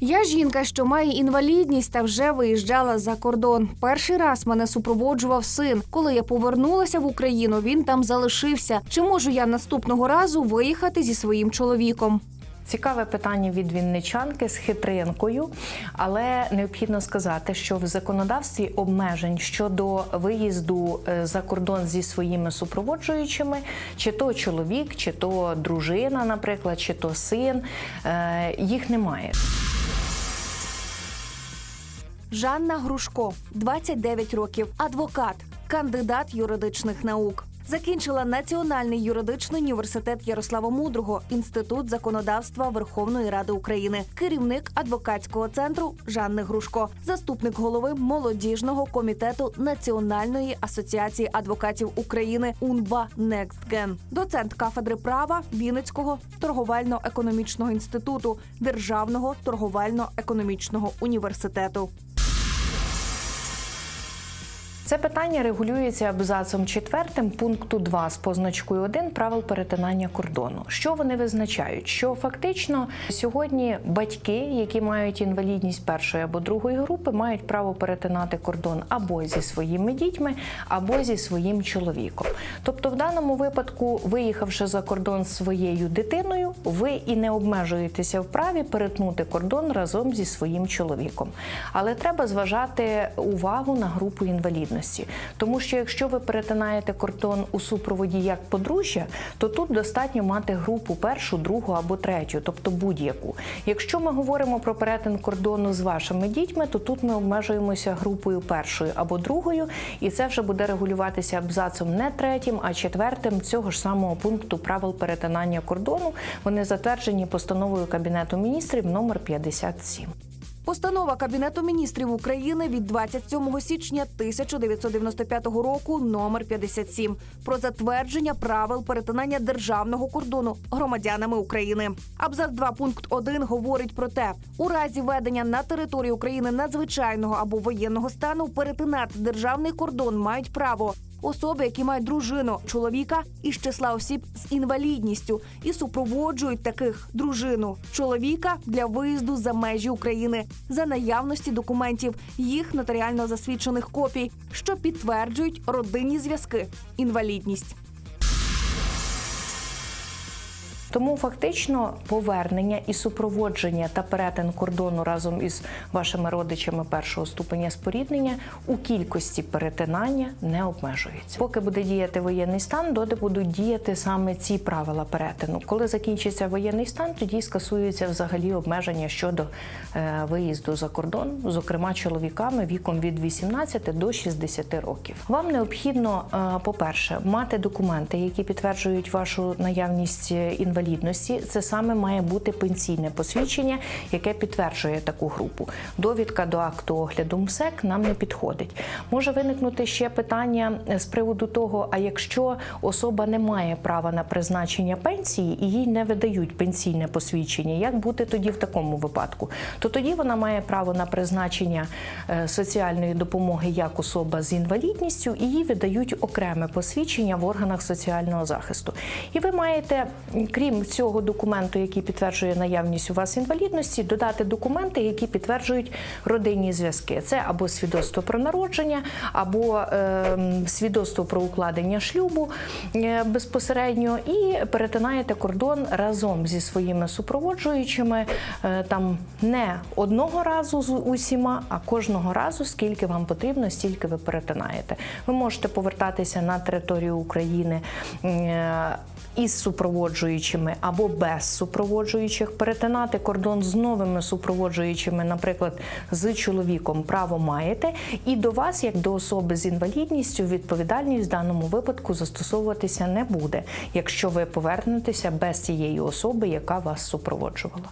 Я жінка, що має інвалідність та вже виїжджала за кордон. Перший раз мене супроводжував син. Коли я повернулася в Україну, він там залишився. Чи можу я наступного разу виїхати зі своїм чоловіком? Цікаве питання від вінничанки з хитринкою, але необхідно сказати, що в законодавстві обмежень щодо виїзду е, за кордон зі своїми супроводжуючими, чи то чоловік, чи то дружина, наприклад, чи то син, е, їх немає. Жанна Грушко, 29 років, адвокат, кандидат юридичних наук. Закінчила Національний юридичний університет Ярослава Мудрого, інститут законодавства Верховної Ради України, керівник адвокатського центру Жанни Грушко, заступник голови молодіжного комітету Національної асоціації адвокатів України УНБА «Некстген», доцент кафедри права Вінницького торговельно-економічного інституту Державного торговельно-економічного університету. Це питання регулюється абзацом 4 пункту 2 з позначкою 1 правил перетинання кордону. Що вони визначають? Що фактично сьогодні батьки, які мають інвалідність першої або другої групи, мають право перетинати кордон або зі своїми дітьми, або зі своїм чоловіком. Тобто, в даному випадку, виїхавши за кордон з своєю дитиною, ви і не обмежуєтеся в праві перетнути кордон разом зі своїм чоловіком. Але треба зважати увагу на групу інвалідності. Тому що якщо ви перетинаєте кордон у супроводі як подружжя, то тут достатньо мати групу першу, другу або третю, тобто будь-яку. Якщо ми говоримо про перетин кордону з вашими дітьми, то тут ми обмежуємося групою першою або другою, і це вже буде регулюватися абзацом не третім, а четвертим цього ж самого пункту правил перетинання кордону. Вони затверджені постановою Кабінету міністрів номер 57. Постанова Кабінету міністрів України від 27 січня 1995 року номер 57 про затвердження правил перетинання державного кордону громадянами України. Абзац 2 пункт 1 говорить про те, у разі ведення на території України надзвичайного або воєнного стану перетинати державний кордон мають право. Особи, які мають дружину, чоловіка із числа осіб з інвалідністю і супроводжують таких дружину, чоловіка для виїзду за межі України за наявності документів, їх нотаріально засвідчених копій, що підтверджують родинні зв'язки, інвалідність. Тому фактично повернення і супроводження та перетин кордону разом із вашими родичами першого ступеня споріднення у кількості перетинання не обмежується. Поки буде діяти воєнний стан, доти будуть діяти саме ці правила перетину. Коли закінчиться воєнний стан, тоді скасуються взагалі обмеження щодо е, виїзду за кордон, зокрема чоловіками віком від 18 до 60 років. Вам необхідно, е, по-перше, мати документи, які підтверджують вашу наявність інвалідності. Це саме має бути пенсійне посвідчення, яке підтверджує таку групу. Довідка до акту огляду МСЕК нам не підходить. Може виникнути ще питання з приводу того: а якщо особа не має права на призначення пенсії і їй не видають пенсійне посвідчення, як бути тоді в такому випадку? То тоді вона має право на призначення е, соціальної допомоги як особа з інвалідністю, і їй видають окреме посвідчення в органах соціального захисту. І ви маєте, крім цього документу, який підтверджує наявність у вас інвалідності, додати документи, які підтверджують родинні зв'язки. Це або свідоцтво про народження, або е, свідоцтво про укладення шлюбу е, безпосередньо, і перетинаєте кордон разом зі своїми супроводжуючими е, там не одного разу з усіма, а кожного разу, скільки вам потрібно, стільки ви перетинаєте. Ви можете повертатися на територію України. Е, із супроводжуючими або без супроводжуючих, перетинати кордон з новими супроводжуючими, наприклад, з чоловіком, право маєте, і до вас, як до особи з інвалідністю, відповідальність в даному випадку застосовуватися не буде, якщо ви повернетеся без цієї особи, яка вас супроводжувала.